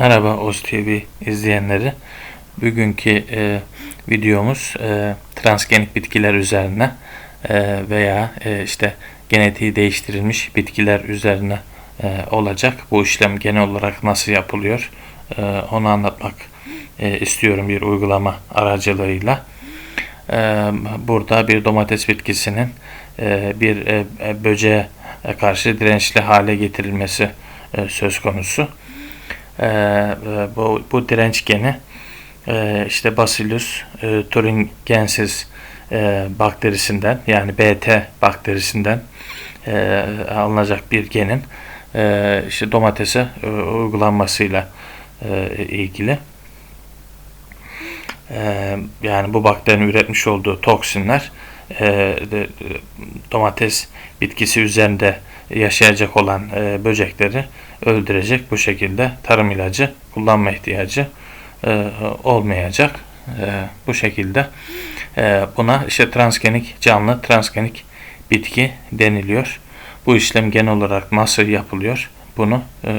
Merhaba Oz TV izleyenleri. Bugünkü e, videomuz e, transgenik bitkiler üzerine e, veya e, işte genetiği değiştirilmiş bitkiler üzerine e, olacak. Bu işlem genel olarak nasıl yapılıyor e, onu anlatmak e, istiyorum bir uygulama aracılığıyla. E, burada bir domates bitkisinin e, bir e, böceğe karşı dirençli hale getirilmesi e, söz konusu. E, bu, bu direnç geni e, işte Bacillus e, thuringiensis e, bakterisinden yani BT bakterisinden e, alınacak bir genin e, işte domatese e, uygulanmasıyla e, ilgili. E, yani bu bakterinin üretmiş olduğu toksinler e, de, domates bitkisi üzerinde yaşayacak olan e, böcekleri öldürecek bu şekilde tarım ilacı kullanma ihtiyacı e, olmayacak. E, bu şekilde e, buna işte transgenik canlı transgenik bitki deniliyor. Bu işlem genel olarak nasıl yapılıyor? Bunu e,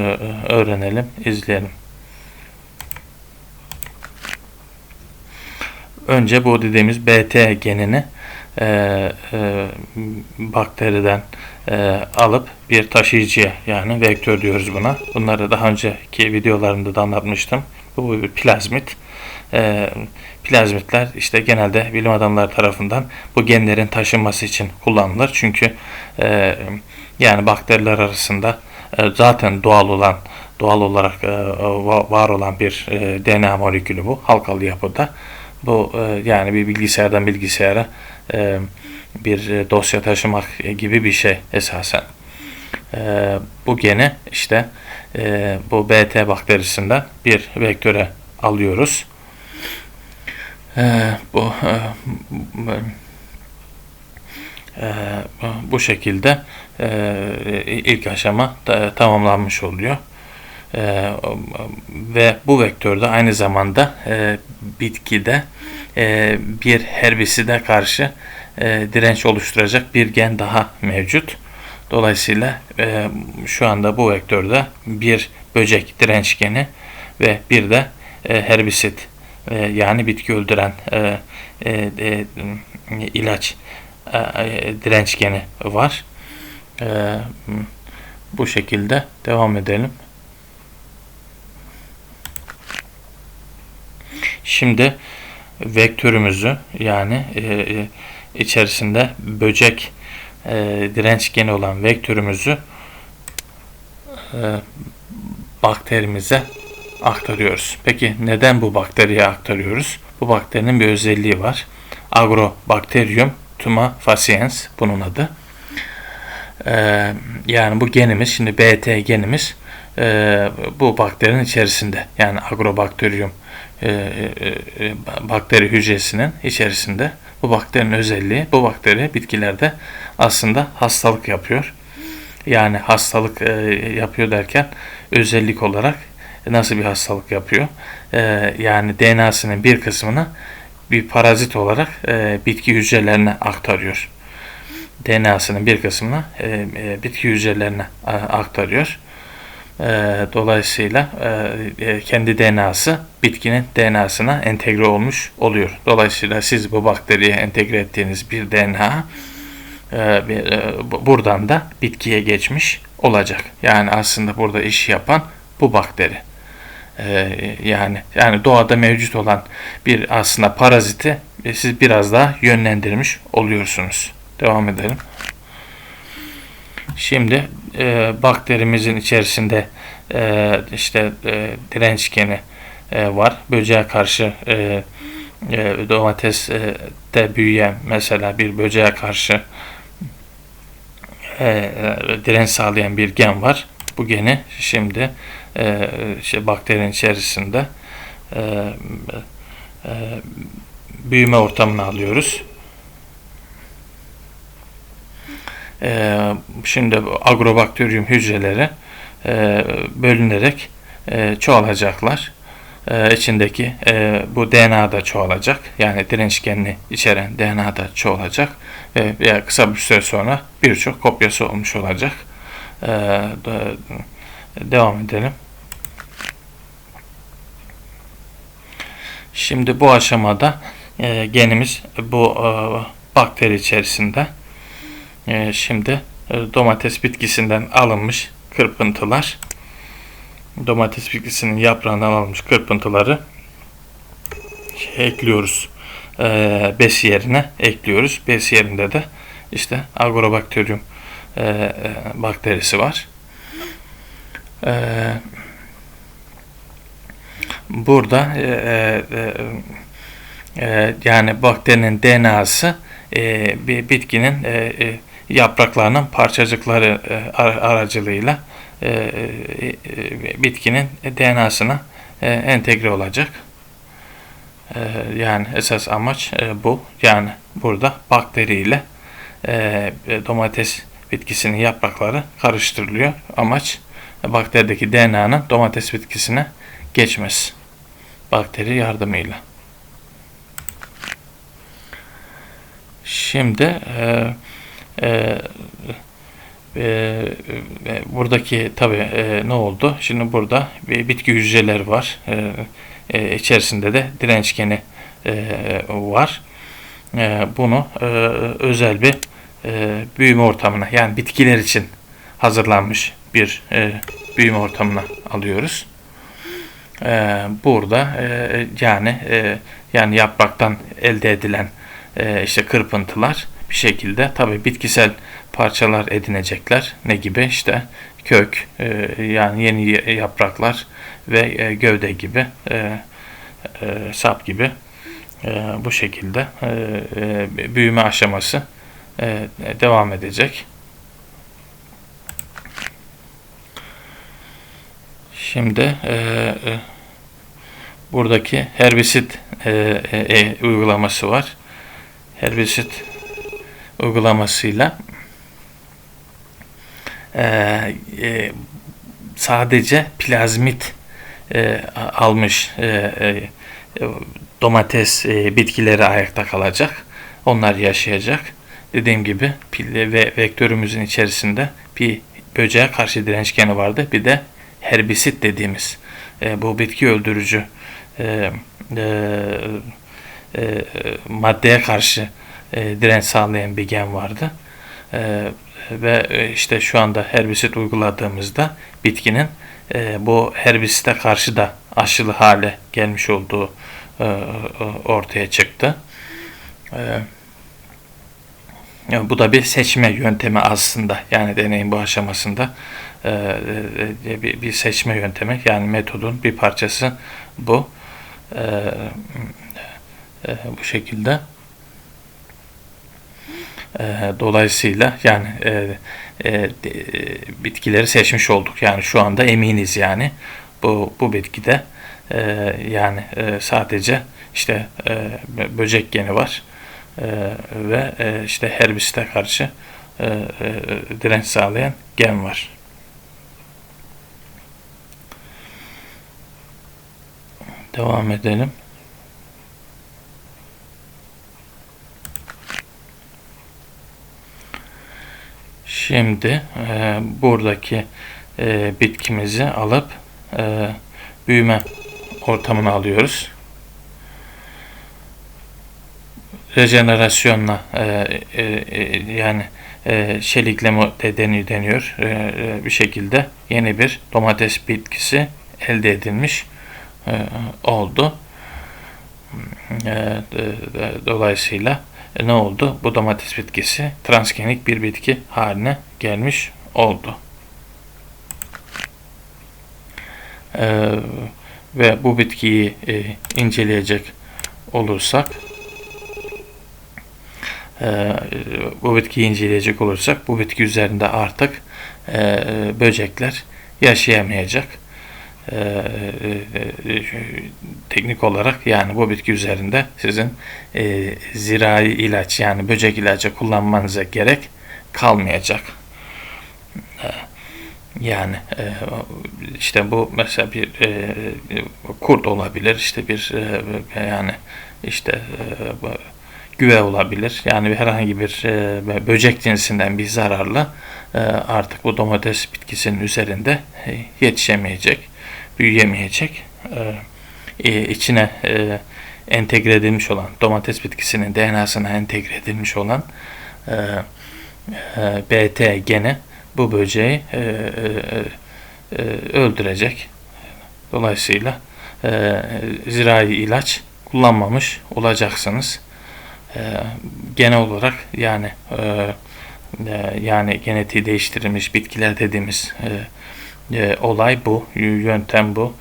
öğrenelim, izleyelim. Önce bu dediğimiz BT genini e, e, bakteriden e, alıp bir taşıyıcıya yani vektör diyoruz buna. Bunları daha önceki videolarımda da anlatmıştım. Bu bir plazmit. E, plazmitler işte genelde bilim adamları tarafından bu genlerin taşınması için kullanılır. Çünkü e, yani bakteriler arasında e, zaten doğal olan doğal olarak e, var olan bir e, DNA molekülü bu halkalı yapıda. Bu e, yani bir bilgisayardan bilgisayara e, bir e, dosya taşımak gibi bir şey esasen. E, bu geni işte bu BT bakterisinden bir vektöre alıyoruz. Bu bu şekilde ilk aşama tamamlanmış oluyor. Ve bu vektörde aynı zamanda e, bitkide e, bir herbiside karşı e, direnç oluşturacak bir gen daha mevcut. Dolayısıyla e, şu anda bu vektörde bir böcek direnç geni ve bir de herbisit yani bitki öldüren ilaç direnç geni var. Bu şekilde devam edelim. Şimdi vektörümüzü yani e, e, içerisinde böcek e, direnç geni olan vektörümüzü e, bakterimize aktarıyoruz. Peki neden bu bakteriye aktarıyoruz? Bu bakterinin bir özelliği var. Agrobacterium tumefaciens bunun adı. Ee, yani bu genimiz şimdi BT genimiz e, bu bakterinin içerisinde yani Agrobacterium e, e, e, bakteri hücresinin içerisinde bu bakterinin özelliği bu bakteri bitkilerde aslında hastalık yapıyor. Yani hastalık e, yapıyor derken özellik olarak nasıl bir hastalık yapıyor? E, yani DNA'sının bir kısmını bir parazit olarak e, bitki hücrelerine aktarıyor. DNA'sının bir kısmını e, e, bitki hücrelerine aktarıyor. E, dolayısıyla e, e kendi DNA'sı bitkinin DNA'sına entegre olmuş oluyor. Dolayısıyla siz bu bakteriye entegre ettiğiniz bir DNA e, e, buradan da bitkiye geçmiş olacak. Yani aslında burada iş yapan bu bakteri. E, yani yani doğada mevcut olan bir aslında paraziti e, siz biraz daha yönlendirmiş oluyorsunuz. Devam edelim. Şimdi e, bakterimizin içerisinde e, işte e, direnç geni e, var. Böceğe karşı e, e, domateste büyüyen mesela bir böceğe karşı e, e, direnç sağlayan bir gen var. Bu geni şimdi e, işte bakterinin içerisinde e, e, büyüme ortamına alıyoruz. E, şimdi agrobakteriyum hücreleri e, bölünerek e, çoğalacaklar. E, içindeki e, bu DNA da çoğalacak. Yani direnç genini içeren DNA da çoğalacak. E, veya kısa bir süre sonra birçok kopyası olmuş olacak. E, de, devam edelim. Şimdi bu aşamada e, genimiz bu e, bakteri içerisinde. E, şimdi e, domates bitkisinden alınmış kırpıntılar, domates bitkisinin yaprağından alınmış kırpıntıları şey ekliyoruz. E, bes yerine ekliyoruz. Bes yerinde de işte agrobakteriyum e, e, bakterisi var. E, burada e, e, e, yani bakterinin DNA'sı e, bir bitkinin e, e, yapraklarının parçacıkları e, ar- aracılığıyla e, e, bitkinin DNA'sına entegre olacak. Yani esas amaç bu. Yani burada bakteriyle domates bitkisinin yaprakları karıştırılıyor. Amaç bakterideki DNA'nın domates bitkisine geçmesi. Bakteri yardımıyla. Şimdi e, e, e, e, buradaki tabi e, ne oldu? Şimdi burada bir bitki hücreleri var. E, e, içerisinde de dirençgeni e, var. E, bunu e, özel bir e, büyüme ortamına yani bitkiler için hazırlanmış bir e, büyüme ortamına alıyoruz. E, burada e, yani e, yani yapraktan elde edilen e, işte kırpıntılar bir şekilde tabi bitkisel parçalar edinecekler. Ne gibi? işte kök, e, yani yeni yapraklar ve e, gövde gibi, e, e, sap gibi e, bu şekilde e, e, büyüme aşaması e, devam edecek. Şimdi e, e, buradaki herbisit e, e, e, uygulaması var. Herbisit uygulamasıyla e, e, sadece plazmit e, almış e, e, domates e, bitkileri ayakta kalacak. Onlar yaşayacak. Dediğim gibi pille ve vektörümüzün içerisinde bir böceğe karşı dirençgeni vardı. Bir de herbisit dediğimiz e, bu bitki öldürücü e, e, e, maddeye karşı e, direnç sağlayan bir gen vardı. E, ve e, işte şu anda herbisit uyguladığımızda bitkinin e, bu herbisite karşı da aşılı hale gelmiş olduğu e, e ortaya çıktı. E, bu da bir seçme yöntemi aslında. Yani deneyin bu aşamasında e, e, bir, bir seçme yöntemi. Yani metodun bir parçası bu. E, e, bu şekilde. E, dolayısıyla yani e, e, bitkileri seçmiş olduk. Yani şu anda eminiz yani bu bu bitkide e, yani e, sadece işte e, böcek geni var e, ve e, işte herbisite karşı e, e, direnç sağlayan gen var. Devam edelim. Şimdi e, buradaki e, bitkimizi alıp e, büyüme ortamına alıyoruz. Rejenerasyonla e, e, e, yani e, şelikleme de deniyor. E, e, bir şekilde yeni bir domates bitkisi elde edilmiş e, oldu. E, e, dolayısıyla e, ne oldu? Bu domates bitkisi transgenik bir bitki haline gelmiş oldu. E, ve bu bitkiyi e, inceleyecek olursak e, bu bitkiyi inceleyecek olursak bu bitki üzerinde artık e, böcekler yaşayamayacak e, e, e, teknik olarak yani bu bitki üzerinde sizin e, zirai ilaç yani böcek ilacı kullanmanıza gerek kalmayacak. E, yani e, işte bu mesela bir e, kurt olabilir işte bir e, yani işte e, güve olabilir yani herhangi bir e, böcek cinsinden bir zararlı e, artık bu domates bitkisinin üzerinde e, yetişemeyecek büyüyemeyecek. E, içine e, entegre edilmiş olan domates bitkisinin DNA'sına entegre edilmiş olan e, e, BT geni bu böceği e, e, e, öldürecek. Dolayısıyla e, zirai ilaç kullanmamış olacaksınız. E, genel olarak yani e, e, yani genetiği değiştirilmiş bitkiler dediğimiz e, e, olay bu, yöntem bu.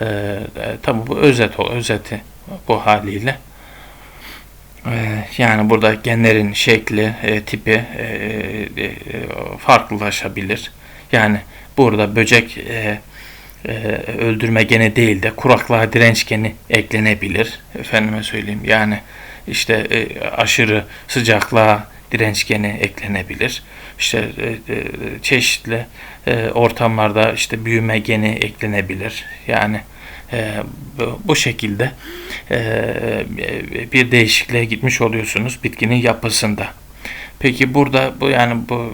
E, e, tabi bu özet o, özeti bu haliyle. E, yani burada genlerin şekli, e, tipi e, e, farklılaşabilir. Yani burada böcek öldürme geni değil de kuraklığa direnç geni eklenebilir. Efendime söyleyeyim yani işte aşırı sıcaklığa direnç geni eklenebilir. İşte e, e, çeşitli e, ortamlarda işte büyüme geni eklenebilir. Yani bu, şekilde bir değişikliğe gitmiş oluyorsunuz bitkinin yapısında. Peki burada bu yani bu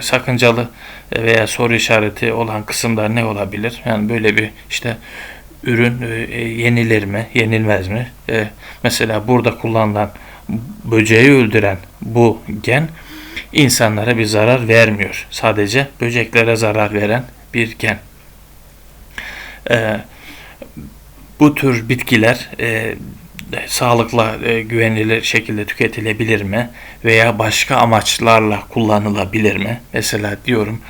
sakıncalı veya soru işareti olan kısımlar ne olabilir? Yani böyle bir işte ürün e, yenilir mi, yenilmez mi? Mesela burada kullanılan böceği öldüren bu gen insanlara bir zarar vermiyor. Sadece böceklere zarar veren bir gen. E, bu tür bitkiler e, sağlıkla e, güvenilir şekilde tüketilebilir mi veya başka amaçlarla kullanılabilir mi? Mesela diyorum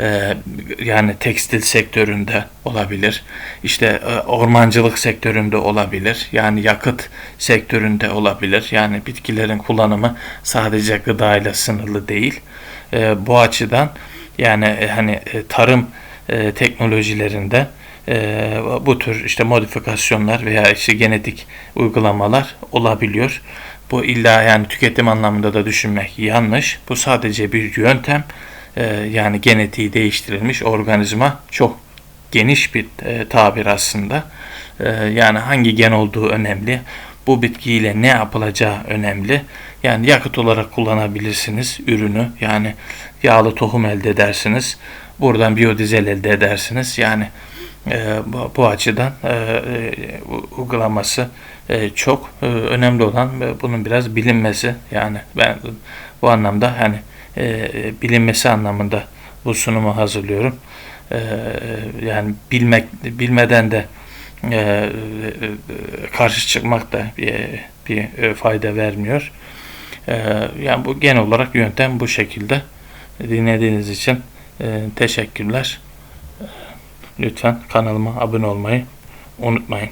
e, yani tekstil sektöründe olabilir, işte e, ormancılık sektöründe olabilir, yani yakıt sektöründe olabilir. Yani bitkilerin kullanımı sadece gıdayla sınırlı değil. E, bu açıdan yani e, hani e, tarım e, teknolojilerinde bu tür işte modifikasyonlar veya işte genetik uygulamalar olabiliyor. Bu illa yani tüketim anlamında da düşünmek yanlış. Bu sadece bir yöntem. E, yani genetiği değiştirilmiş organizma çok geniş bir e, tabir aslında. E, yani hangi gen olduğu önemli. Bu bitkiyle ne yapılacağı önemli. Yani yakıt olarak kullanabilirsiniz ürünü. Yani yağlı tohum elde edersiniz. Buradan biyodizel elde edersiniz. Yani e, bu, açıdan e, uygulaması çok önemli olan bunun biraz bilinmesi yani ben bu anlamda hani e, bilinmesi anlamında bu sunumu hazırlıyorum. E, yani bilmek bilmeden de e, e, karşı çıkmak da bir, bir fayda vermiyor. E, yani bu genel olarak yöntem bu şekilde. Dinlediğiniz için e, teşekkürler. Lütfen kanalıma abone olmayı unutmayın.